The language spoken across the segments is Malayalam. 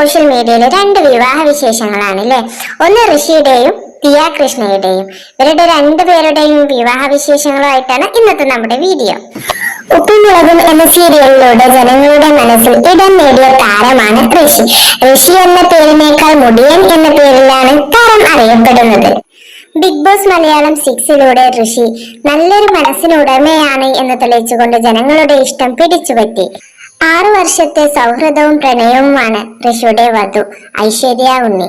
സോഷ്യൽ മീഡിയയിലെ രണ്ട് വിവാഹ വിശേഷങ്ങളാണ് അല്ലേ ഒന്ന് ഋഷിയുടെയും ദിയ കൃഷ്ണയുടെയും ഇവരുടെ രണ്ടുപേരുടെയും വിവാഹ വിശേഷങ്ങളുമായിട്ടാണ് ഇന്നത്തെ നമ്മുടെ വീഡിയോ. ഉപ്പുമുളകും എന്ന സീരിയലിലൂടെ ജനങ്ങളുടെ മനസ്സിൽ ഇടം നേടിയ താരമാണ് ഋഷി. ഋഷി എന്ന പേരിനേക്കാൾ മുടിയൻ എന്ന പേരിലാണ് താരം അറിയപ്പെടുന്നത്. ബിഗ് ബോസ് മലയാളം സിക്സിലൂടെ ഋഷി നല്ലൊരു മനസ്സിനുടമയാണ് എന്ന് തെളിയിച്ചുകൊണ്ട് ജനങ്ങളുടെ ഇഷ്ടം പിടിച്ചുപറ്റി. ആറു വർഷത്തെ സൗഹൃദവും പ്രണയവുമാണ് ഋഷിയുടെ വധു ഐശ്വര്യ ഉണ്ണി.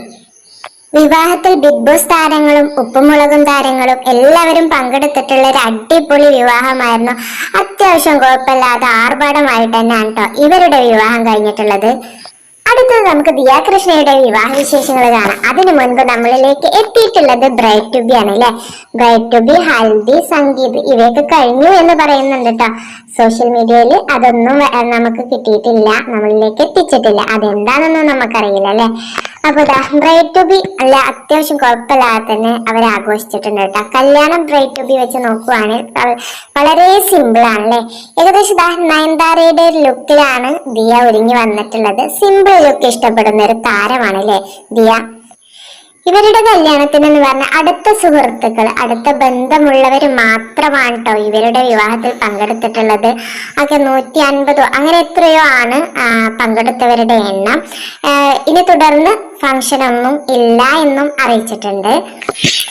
വിവാഹത്തിൽ ബിഗ് ബോസ് താരങ്ങളും ഉപ്പുമുളകും താരങ്ങളും എല്ലാവരും പങ്കെടുത്തിട്ടുള്ള ഒരു അടിപൊളി വിവാഹമായിരുന്നു. അത്യാവശ്യം കുഴപ്പമില്ലാതെ ആർഭാടമായിട്ട് തന്നെയാണ് കേട്ടോ ഇവരുടെ വിവാഹം കഴിഞ്ഞിട്ടുള്ളത്. അടുത്തത് നമുക്ക് ദിയാകൃഷ്ണയുടെ വിവാഹ വിശേഷങ്ങൾ കാണാം. അതിനു മുൻപ് നമ്മളിലേക്ക് എത്തിയിട്ടുള്ളത് ബ്രൈറ്റ് ടു ബി ആണ് അല്ലെ? Bright to be Haldi Sangeet ഇവയൊക്കെ കഴിഞ്ഞു എന്ന് പറയുന്നുണ്ട് കേട്ടോ. സോഷ്യൽ മീഡിയയിൽ അതൊന്നും നമുക്ക് കിട്ടിയിട്ടില്ല നമ്മളിലേക്ക് എത്തിച്ചിട്ടില്ല. അതെന്താണെന്നും നമുക്കറിയില്ല അല്ലെ? അപ്പൊ ബ്രൈറ്റ് ടു ബി അല്ല അത്യാവശ്യം കുഴപ്പമില്ലാതെ തന്നെ അവർ ആഘോഷിച്ചിട്ടുണ്ട് കേട്ടോ. കല്യാണം ബ്രൈറ്റ് ടു ബി വെച്ച് നോക്കുവാണെങ്കിൽ വളരെ സിമ്പിൾ ആണ് അല്ലെ? ഏകദേശം നയൻതാരയുടെ ലുക്കിലാണ് ദിയ ഒരുങ്ങി വന്നിട്ടുള്ളത്. സിമ്പിൾ ലുക്ക് ഇഷ്ടപ്പെടുന്ന ഒരു താരമാണ് അല്ലെ? ദിയ? ഇവരുടെ കല്യാണത്തിന് എന്ന് പറഞ്ഞ അടുത്ത സുഹൃത്തുക്കൾ അടുത്ത ബന്ധമുള്ളവർ മാത്രമാണ് കേട്ടോ ഇവരുടെ വിവാഹത്തിൽ പങ്കെടുത്തിട്ടുള്ളത്. ഒക്കെ നൂറ്റി അൻപതോ അങ്ങനെ എത്രയോ ആണ് പങ്കെടുത്തവരുടെ എണ്ണം. ഇനി തുടർന്ന് ഫംഗ്ഷൻ ഒന്നും ഇല്ല എന്നും അറിയിച്ചിട്ടുണ്ട്.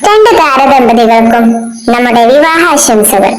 രണ്ട് താരദമ്പതികൾക്കും നമ്മുടെ വിവാഹാശംസകൾ.